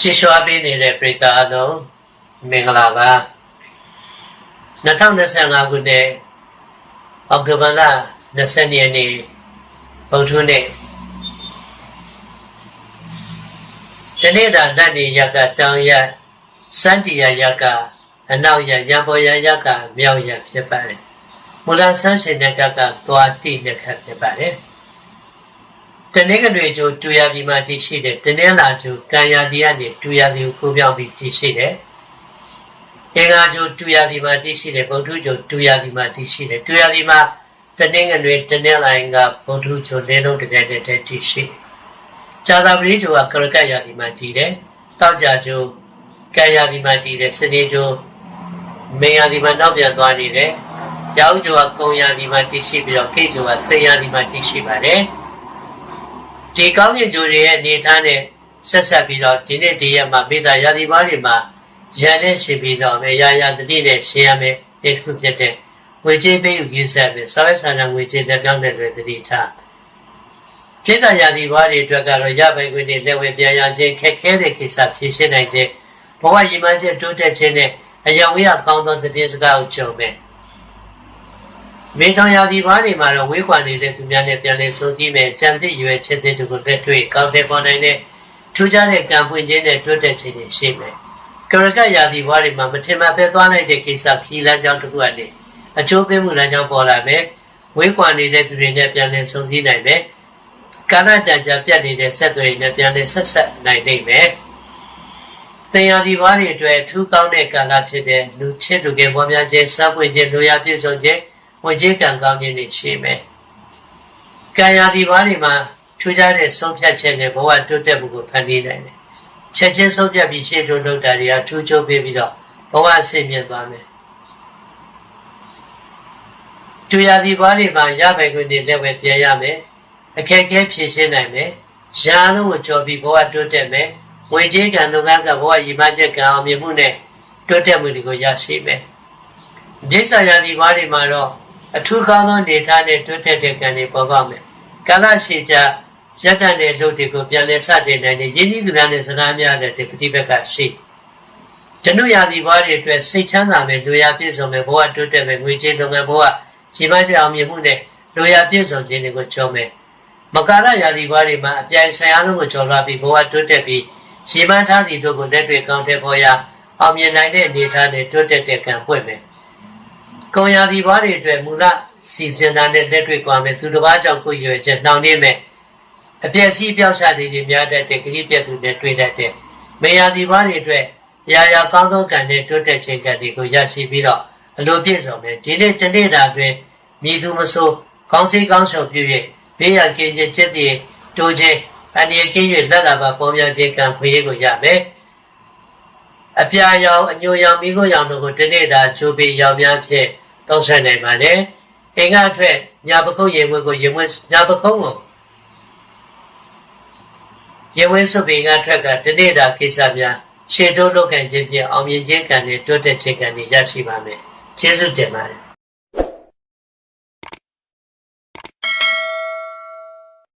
ချစ်ရွှာပေးနေတဲ့ပရိသတ်အလုံးမင်္ဂလာပါ2025ခုနှစ်အောက်တိုဘာလ20ရက်နေ့ဗုဒ္ဓနေ့ဒီနေ့တာလက်နေရကတောင်ရစန္တီယရကအနောက်ရရံပေါ်ရရကမြောက်ရဖြစ်ပါတယ်မူလဆန်းရှင်တဲ့ကကသွားတိနဲ့ခတ်ဖြစ်ပါတယ် တနင်္ဂနွေကျိုးတူရဒီမှာတည်ရှိတဲ့တနင်္လာကျိုးကံရဒီကနေတူရဒီကိုကိုပြောင်းပြီးတည်ရှိတယ်။အင်္ဂါကျိုးတူရဒီမှာတည်ရှိတယ်ဗုဒ္ဓကျိုးတူရဒီမှာတည်ရှိတယ်တူရဒီမှာတနင်္ဂနွေတနင်္လာရင်ကဗုဒ္ဓကျိုးလေးလုံးတကယ်တည်းတည်ရှိတယ်။ဇာတာပရိကျိုးကကရကရဒီမှာတည်တယ်။တောက်ကြကျိုးကံရဒီမှာတည်တယ်စနေကျိုးမေရဒီမှာနောက်ပြန်သွားနေတယ်။ရောက်ကျိုးကကုံရဒီမှာတည်ရှိပြီးတော့ကိကျိုးကသေရဒီမှာတည်ရှိပါတယ်။ ဒီကောင်းကင်ဂျိုတွေရဲ့အနေထားနဲ့ဆက်ဆက်ပြီးတော့ဒီနေ့ဒီရက်မှာမိသားရာသီပါးတွေမှာရန်နဲ့ရှင်ပြီးတော့မေရာရာတတိနဲ့ရှင်းရမယ်ဒီတစ်ခုဖြစ်တဲ့ငွေကြေးပေးယူယူဆက်ပြီးစာရေးစာနာငွေကြေးလက်ပြောင်းတဲ့တွေတတိထားပြည်သားရာသီပါးတွေအတွက်ကတော့ရပိုင်ခွင့်တွေလက်ဝဲပြန်ရခြင်းခက်ခဲတဲ့ကိစ္စဖြေရှင်းနိုင်ခြင်းဘဝရည်မှန်းချက်တိုးတက်ခြင်းနဲ့အယံဝေးရကောင်းသောတည်စကားကိုကြုံမယ် မင်းထောင်ရာသီဘားတွေမှာတော့ဝေးခွာနေတဲ့သူများနဲ့ပြန်လည်ဆုံးစည်းမယ်ကြံသစ်ရွယ်ချက်တဲ့သူကိုလက်တွေ့ကောင်းတဲ့ပေါ်နိုင်တဲ့ထူးခြားတဲ့ကံပွင့်ခြင်းနဲ့တိုးတက်ခြင်းတွေရှိမယ်ကရကရာသီဘားတွေမှာမထင်မှတ်ပဲသွားနိုင်တဲ့ကိစ္စခီးလမ်းကြောင်းတစ်ခုအနေအကျိုးပေးမှုလမ်းကြောင်းပေါ်လာမယ်ဝေးခွာနေတဲ့သူတွေနဲ့ပြန်လည်ဆုံးစည်းနိုင်မယ်ကာလတန်ကြာပြတ်နေတဲ့ဆက်သွယ်ရေးနဲ့ပြန်လည်ဆက်ဆက်နိုင်နိုင်မယ်တရားဒီဘားတွေအတွက်ထူးကောင်းတဲ့ကာလဖြစ်တဲ့လူချစ်လူငယ်ပေါ်များခြင်းစပွင့်ခြင်းလူရပြည့်စုံခြင်းဝ င်ကြီးကံကောင်းခြင်းတွေရှိမယ်။ကံရာဒီဘားတွေမှာထူးခြားတဲ့ဆုံးဖြတ်ချက်နဲ့ဘဝတိုးတက်မှုကိုဖန်တီးနိုင်တယ်။ချက်ချင်းဆုံးဖြတ်ပြီးရှေ့တိုးလုပ်တာတွေကထူးချိုးပေးပြီးတော့ဘဝအဆင့်မြင့်သွားမယ်။ထူရာဒီဘားတွေမှာရပိုင်ခွင့်တွေလက်ဝဲပြန်ရမယ်။အခက်အခဲဖြေရှင်းနိုင်မယ်။ရာလုံးကိုကြော်ပြီးဘဝတိုးတက်မယ်။ငွေကြေးကံလုပ်ငန်းကဘဝရည်မှန်းချက်ကံအောင်မြင်မှုနဲ့တိုးတက်မှုတွေကိုရရှိမယ်။ဒီစာရာဒီဘားတွေမှာတော့ အထူးကောင်းသောနေသားနဲ့တွတ်တက်တဲ့ကံတွေပေါ်ပေါက်မယ်။ကာလရှိကြရက်တန်တဲ့လှုပ်တွေကိုပြန်လည်စတင်နိုင်တဲ့ရင်းနှီးသူများနဲ့စကားများတဲ့ဒီပฏิဘက်ကရှိ။တနုရာသီဘွားတွေအတွက်စိတ်ချမ်းသာမယ်လူရပြည့်စုံမယ်ဘဝတွတ်တက်မယ်ငွေကြေးလုပ်ငန်းဘဝရှိမကြအောင်မြင်မှုနဲ့လူရပြည့်စုံခြင်းတွေကိုကြုံမယ်။မကာရရာသီဘွားတွေမှာအပြိုင်ဆိုင်အားလုံးကိုကျော်လွှားပြီးဘဝတွတ်တက်ပြီးရှိမထားသည့်တို့ကိုလက်တွေ့ကောင်းတဲ့ပေါ်ရာအောင်မြင်နိုင်တဲ့အနေအထားနဲ့တွတ်တက်တဲ့ကံပွင့်မယ်။ ကုံရာသီဘွားတွေအတွက်မူလစီစဉ်တာနဲ့လက်တွေ့ကွာမယ်သူတစ်ပါးကြောင့်ကိုရွယ်ချက်နှောင့်နှင်းမယ်အပြည့်စည်းပြောက်ချတဲ့တွေများတတ်တဲ့ဂရိပြတ်သူနဲ့တွေ့တတ်တဲ့မေယာသီဘွားတွေအတွက်ရာရာကောင်းသောကံနဲ့တွတ်တက်ခြင်းကံတွေကိုရရှိပြီးတော့အလိုပြည့်စုံမယ်ဒီနေ့တနေ့တာတွင်မြည်သူမဆိုးကောင်းစီကောင်းရှုံပြု၍ဘေးရကင်းခြင်းจิตတည်တိုးခြင်းအန္တရာယ်ကင်း၍လက်လာပါပေါ်များခြင်းကံဖွေးကိုရမယ် အပြာရောင်အညိုရောင်မိခိုးရောင်တို့ကိုတနေ့တာချိုးပြီးရောင်များဖြင့်တောင်းဆနိုင်ပါလေအင်္ဂါအတွက်ညာပခုံးရေဝဲကိုရေဝဲညာပခုံးကိုရေဝဲစုပ်ပင်ကထွက်ကတနေ့တာကိစ္စများရှေ့တိုးလုပ်ခံခြင်းဖြင့်အောင်မြင်ခြင်းကံနဲ့တိုးတက်ခြင်းကံတွေရရှိပါမယ်ကျေးဇူးတင်ပါတယ်